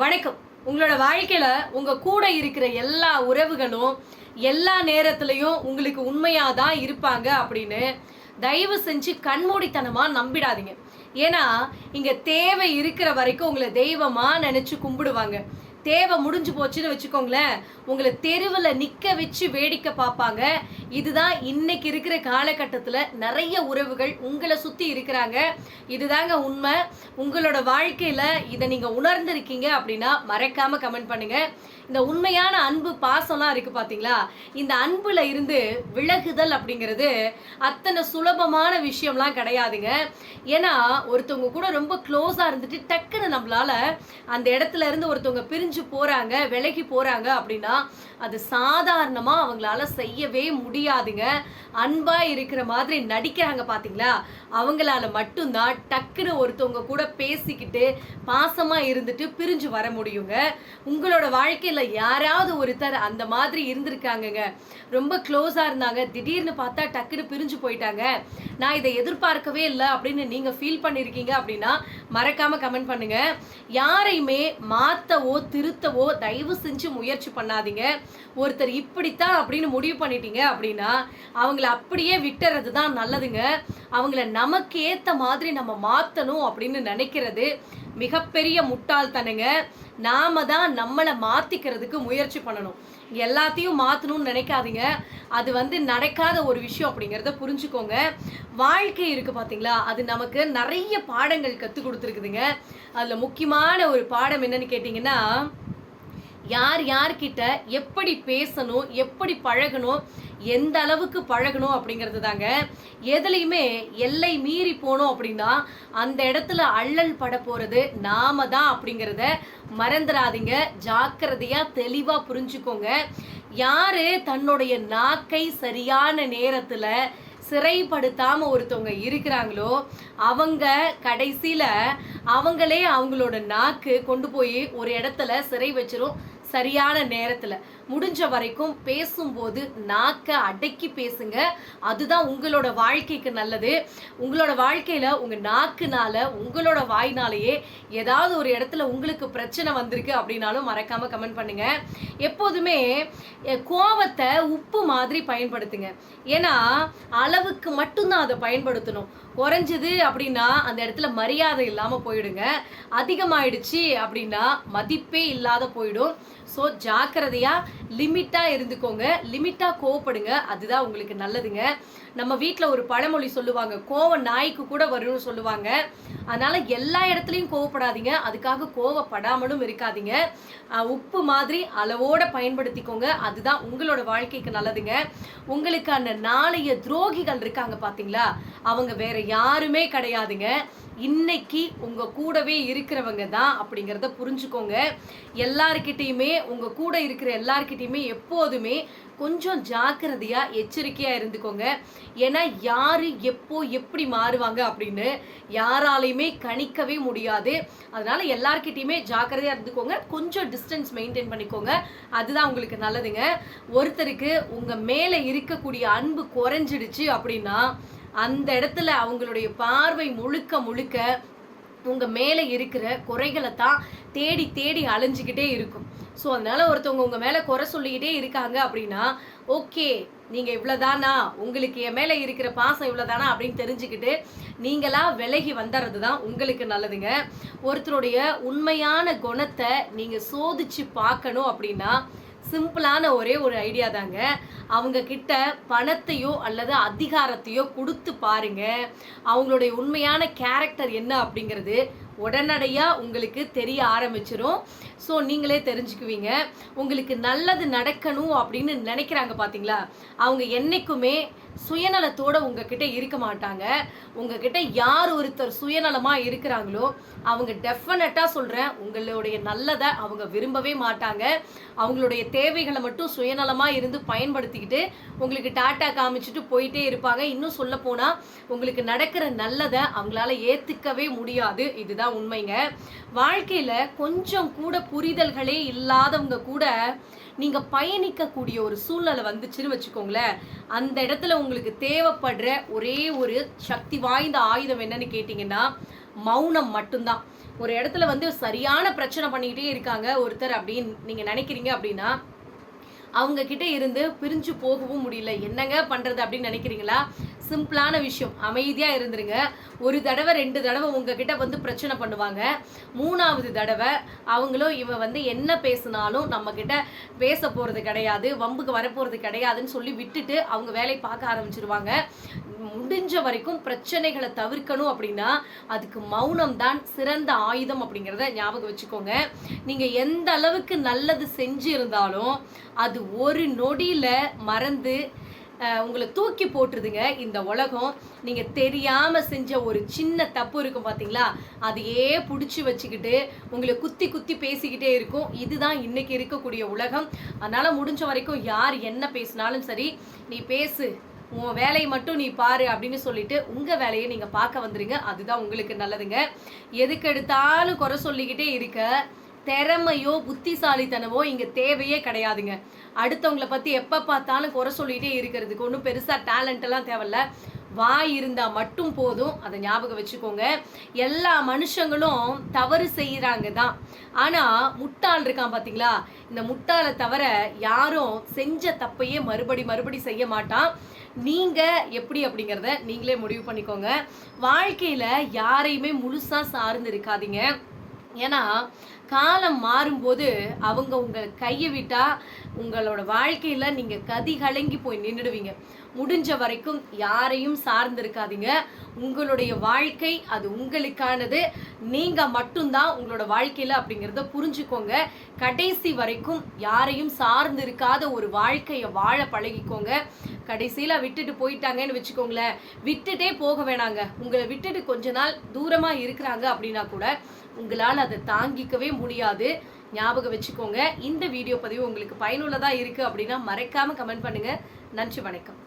வணக்கம். உங்களோட வாழ்க்கையில் உங்கள் கூட இருக்கிற எல்லா உறவுகளும் எல்லா நேரத்துலையும் உங்களுக்கு உண்மையாக தான் இருப்பாங்க அப்படின்னு தயவு செஞ்சு கண்மூடித்தனமாக நம்பிடாதீங்க. ஏன்னா இங்கே தேவை இருக்கிற வரைக்கும் உங்களை தெய்வமாக நினச்சி கும்பிடுவாங்க. தேவை முடிஞ்சு போச்சுன்னு வச்சுக்கோங்களேன். உங்களை தெருவில் நிற்க வச்சு வேடிக்கை பார்ப்பாங்க. இதுதான் இன்னைக்கு இருக்கிற காலகட்டத்தில் நிறைய உறவுகள் உங்களை சுற்றி இருக்கிறாங்க. இதுதாங்க உண்மை. உங்களோட வாழ்க்கையில் இதை நீங்கள் உணர்ந்திருக்கீங்க அப்படின்னா மறக்காமல் கமெண்ட் பண்ணுங்கள் இந்த உண்மையான அன்பு பாசம்லாம் இருக்குது பார்த்தீங்களா இந்த அன்பில் இருந்து விலகுதல் அப்படிங்கிறது அத்தனை சுலபமான விஷயம்லாம் கிடையாதுங்க. ஏன்னா ஒருத்தவங்க கூட ரொம்ப க்ளோஸாக இருந்துட்டு டக்குன்னு நம்மளால் அந்த இடத்துல இருந்து ஒருத்தவங்க பிரிஞ்சு போறாங்க விலகி போறாங்க அப்படின்னா அது சாதாரணமா அவங்களால செய்யவே முடியாதுங்க. அன்பா இருக்கிற மாதிரி நடிக்கிறாங்க பாத்தீங்களா? அவங்களால மட்டும்தான் டக்குன்னு ஒருத்தவங்க கூட பேசிக்கிட்டு பாசமா இருந்துட்டு பிரிஞ்சு வர முடியுங்க. உங்களோட வாழ்க்கையில யாராவது ஒருத்தர் அந்த மாதிரி இருந்திருக்காங்கங்க. ரொம்ப க்ளோஸா இருந்தாங்க. திடீர்னு பார்த்தா டக்குன்னு பிரிஞ்சு போயிட்டாங்க. நான் இதை எதிர்பார்க்கவே இல்லை அப்படின்னு நீங்க ஃபீல் பண்ணிருக்கீங்க அப்படின்னா மறக்காம கமெண்ட் பண்ணுங்க. யாரையுமே மாத்தவோ திருத்தவோ தயவு செஞ்சு முயற்சி பண்ணாதீங்க. ஒருத்தர் இப்படித்தான் அப்படின்னு முடிவு பண்ணிட்டீங்க அப்படின்னா அவங்கள அப்படியே விட்டுறது தான் நல்லதுங்க. அவங்கள நமக்கு ஏற்ற மாதிரி நம்ம மாற்றணும் அப்படின்னு நினைக்கிறது மிகப்பெரிய முட்டாள்தனங்க. நாம தான் நம்மளை மாத்திக்கிறதுக்கு முயற்சி பண்ணணும். எல்லாத்தையும் மாற்றணும்னு நினைக்காதீங்க. அது வந்து நடக்காத ஒரு விஷயம் அப்படிங்கிறத புரிஞ்சுக்கோங்க. வாழ்க்கை இருக்குது பார்த்தீங்களா அது நமக்கு நிறைய பாடங்கள் கற்றுக் கொடுத்துருக்குதுங்க. அதில் முக்கியமான ஒரு பாடம் என்னன்னு கேட்டிங்கன்னா யார் யார்கிட்ட எப்படி பேசணும் எப்படி பழகணும் எந்த அளவுக்கு பழகணும் அப்படிங்கிறது தாங்க. எதுலையுமே எல்லை மீறி போனோம் அப்படின்னா அந்த இடத்துல அள்ளல் பட போகிறது நாம தான் அப்படிங்கிறத மறந்துடாதீங்க ஜாக்கிரதையாக தெளிவாக புரிஞ்சுக்கோங்க. யார் தன்னுடைய நாக்கை சரியான நேரத்தில் சிறைப்படுத்தாமல் ஒருத்தவங்க இருக்கிறாங்களோ அவங்க கடைசியில் அவங்களே அவங்களோட நாக்கு கொண்டு போய் ஒரு இடத்துல சிறை வச்சிரும். சரியான நேரத்துல. முடிஞ்ச வரைக்கும் பேசும்போது நாக்க அடக்கி பேசுங்க. அதுதான் உங்களோட வாழ்க்கைக்கு நல்லது. உங்களோட வாழ்க்கையில உங்க நாக்குனால உங்களோட வாய்னாலேயே ஏதாவது ஒரு இடத்துல உங்களுக்கு பிரச்சனை வந்திருக்கு அப்படின்னாலும் மறக்காம கமெண்ட் பண்ணுங்க. எப்போதுமே கோவத்தை உப்பு மாதிரி பயன்படுத்துங்க. ஏன்னா அளவுக்கு மட்டும்தான் அதை பயன்படுத்தணும். குறைஞ்சது அப்படின்னா அந்த இடத்துல மரியாதை இல்லாமல் போயிடுங்க. அதிகமாயிடுச்சு அப்படின்னா மதிப்பே இல்லாத போயிடும். ஸோ ஜாக்கிரதையாக லிமிட்டாக இருந்துக்கோங்க. லிமிட்டாக கோவப்படுங்க. அதுதான் உங்களுக்கு நல்லதுங்க. நம்ம வீட்டில் ஒரு பழமொழி சொல்லுவாங்க. கோவம் நாய்க்கு கூட வரும்னு சொல்லுவாங்க. அதனால் எல்லா இடத்துலையும் கோவப்படாதீங்க. அதுக்காக கோவப்படாமலும் இருக்காதீங்க. உப்பு மாதிரி அளவோடு பயன்படுத்திக்கோங்க. அதுதான் உங்களோட வாழ்க்கைக்கு நல்லதுங்க. உங்களுக்கான நாளைய துரோகிகள் இருக்காங்க பார்த்தீங்களா அவங்க வேற யாருமே கிடையாதுங்க. இன்னைக்கு உங்க கூடவே இருக்கிறவங்க தான் அப்படிங்கிறத புரிஞ்சுக்கோங்க. எல்லார்கிட்டயுமே உங்க கூட இருக்கிற எல்லார்கிட்டயுமே எப்போதுமே கொஞ்சம் ஜாக்கிரதையா எச்சரிக்கையா இருந்துக்கோங்க. ஏன்னா யாரு எப்போ எப்படி மாறுவாங்க அப்படின்னு யாராலையுமே கணிக்கவே முடியாது. அதனால எல்லார்கிட்டயுமே ஜாக்கிரதையா இருந்துக்கோங்க. கொஞ்சம் டிஸ்டன்ஸ் மெயின்டைன் பண்ணிக்கோங்க. அதுதான் உங்களுக்கு நல்லதுங்க. ஒருத்தருக்கு உங்க மேல இருக்கக்கூடிய அன்பு குறைஞ்சிடுச்சு அப்படின்னா அந்த இடத்துல அவங்களுடைய பார்வை முழுக்க முழுக்க உங்க மேல இருக்கிற குறைகளை தான் தேடி தேடி அலைஞ்சிக்கிட்டே இருக்கும். ஸோ அதனால ஒருத்தவங்க உங்க மேல குறை சொல்லிக்கிட்டே இருக்காங்க அப்படின்னா ஓகே நீங்கள் இவ்வளோதானா உங்களுக்கு என் மேலே இருக்கிற பாசம் இவ்வளோதானா அப்படின்னு தெரிஞ்சுக்கிட்டு நீங்களாக விலகி வந்துடுறது தான் உங்களுக்கு நல்லதுங்க. ஒருத்தருடைய உண்மையான குணத்தை நீங்கள் சோதிச்சு பார்க்கணும் அப்படின்னா சிம்பிளான ஒரே ஒரு ஐடியா தாங்க. அவங்க கிட்ட பணத்தையோ அல்லது அதிகாரத்தையோ கொடுத்து பாருங்க. அவங்களுடைய உண்மையான கேரக்டர் என்ன அப்படிங்கிறது உடனடியாக உங்களுக்கு தெரிய ஆரம்பிச்சிடும் ஸோ நீங்களே தெரிஞ்சுக்குவீங்க. உங்களுக்கு நல்லது நடக்கணும் அப்படின்னு நினைக்கிறாங்க பார்த்தீங்களா அவங்க என்றைக்குமே சுயநலத்தோடு உங்ககிட்ட இருக்க மாட்டாங்க. உங்ககிட்ட யார் ஒருத்தர் சுயநலமாக இருக்கிறாங்களோ அவங்க டெஃபினட்டாக சொல்கிறேன் உங்களுடைய நல்லதை அவங்க விரும்பவே மாட்டாங்க. அவங்களுடைய தேவைகளை மட்டும் சுயநலமாக இருந்து பயன்படுத்திக்கிட்டு உங்களுக்கு டாட்டா காமிச்சிட்டு போயிட்டே இருப்பாங்க. இன்னும் சொல்ல போனால் உங்களுக்கு நடக்கிற நல்லதை அவங்களால ஏற்றுக்கவே முடியாது. இதுதான் உண்மைங்க. வாழ்க்கையில கொஞ்சம் கூட புரிதல்களே இல்லாதவங்க கூட நீங்க பயணிக்கக்கூடிய ஒரு சூழ்நிலை வந்துச்சுன்னு வச்சுக்கோங்களேன். அந்த இடத்துல உங்களுக்கு தேவைப்படுற ஒரே ஒரு சக்தி வாய்ந்த ஆயுதம் என்னன்னு கேட்டிங்கன்னா மௌனம் மட்டும்தான். ஒரு இடத்துல வந்து சரியான பிரச்சனை பண்ணிக்கிட்டே இருக்காங்க ஒருத்தர் அப்படின்னு நீங்க நினைக்கிறீங்க அப்படின்னா அவங்க கிட்ட இருந்து பிரிஞ்சு போகவும் முடியல. என்னங்க பண்றது அப்படின்னு நினைக்கிறீங்களா? சிம்பிளான விஷயம். அமைதியாக இருந்துருங்க. ஒரு தடவை ரெண்டு தடவை உங்ககிட்ட வந்து பிரச்சனை பண்ணுவாங்க. மூணாவது தடவை அவங்களும் இவ வந்து என்ன பேசினாலும் நம்மக்கிட்ட பேச போகிறது கிடையாது வம்புக்கு வரப்போகிறது கிடையாதுன்னு சொல்லி விட்டுட்டு அவங்க வேலையை பார்க்க ஆரம்பிச்சிருவாங்க. முடிஞ்ச வரைக்கும் பிரச்சனைகளை தவிர்க்கணும் அப்படின்னா அதுக்கு மௌனம் தான் சிறந்த ஆயுதம் அப்படிங்கிறத ஞாபகம் வச்சுக்கோங்க. நீங்கள் எந்த அளவுக்கு நல்லது செஞ்சு இருந்தாலும் அது ஒரு நொடியில் மறந்து உங்களை தூக்கி போட்டுருதுங்க. இந்த உலகம் நீங்கள் தெரியாமல் செஞ்ச ஒரு சின்ன தப்பு இருக்கும் பார்த்தீங்களா அதையே பிடிச்சி வச்சுக்கிட்டு உங்களை குத்தி குத்தி பேசிக்கிட்டே இருக்கும். இதுதான் இன்னைக்கு இருக்கக்கூடிய உலகம். அதனால் முடிஞ்ச வரைக்கும் யார் என்ன பேசினாலும் சரி நீ பேசு. உன் வேலையை மட்டும் நீ பாரு அப்படின்னு சொல்லிட்டு உங்கள் வேலையை நீங்கள் பார்க்க வந்துடுங்க அதுதான் உங்களுக்கு நல்லதுங்க. எதுக்கு எடுத்தாலும் குறை சொல்லிக்கிட்டே இருக்க. திறமையோ புத்திசாலித்தனமோ இங்கே தேவையே கிடையாதுங்க. அடுத்தவங்கள பற்றி எப்போ பார்த்தாலும் குறை சொல்லிகிட்டே இருக்கிறதுக்கு ஒன்றும் பெருசாக டேலண்ட்டெல்லாம் தேவையில்ல. வாய் இருந்தால் மட்டும் போதும். அதை ஞாபகம் வச்சுக்கோங்க. எல்லா மனுஷங்களும் தவறு செய்கிறாங்க தான் ஆனால் முட்டாள் இருக்கான் பார்த்தீங்களா இந்த முட்டாளை தவிர யாரும் செஞ்ச தப்பையே மறுபடி மறுபடி செய்ய மாட்டான். நீங்கள் எப்படி அப்படிங்கிறத நீங்களே முடிவு பண்ணிக்கோங்க. வாழ்க்கையில் யாரையுமே முழுசாக சார்ந்து இருக்காதீங்க. ஏன்னா காலம் மாறும்போது அவங்க உங்களை கையை விட்டா உங்களோட வாழ்க்கையில் நீங்கள் கதி கலங்கி போய் நின்றுடுவீங்க முடிஞ்ச வரைக்கும் யாரையும் சார்ந்து இருக்காதீங்க. உங்களுடைய வாழ்க்கை அது உங்களுக்கானது. நீங்கள் மட்டும்தான் உங்களோட வாழ்க்கையில் அப்படிங்கிறத புரிஞ்சுக்கோங்க. கடைசி வரைக்கும் யாரையும் சார்ந்து இருக்காத ஒரு வாழ்க்கையை வாழ பழகிக்கோங்க. கடைசியில் விட்டுட்டு போயிட்டாங்கன்னு வச்சுக்கோங்களேன். விட்டுட்டே போக வேணாங்க. உங்களை விட்டுட்டு கொஞ்ச நாள் தூரமாக இருக்கிறாங்க அப்படின்னா கூட உங்களால் அதை தாங்கிக்கவே முடியாது. ஞாபகம் வச்சுக்கோங்க. இந்த வீடியோ பதிவு உங்களுக்கு பயனுள்ளதாக இருக்குது அப்படின்னா மறைக்காமல் கமெண்ட் பண்ணுங்க. நன்றி வணக்கம்.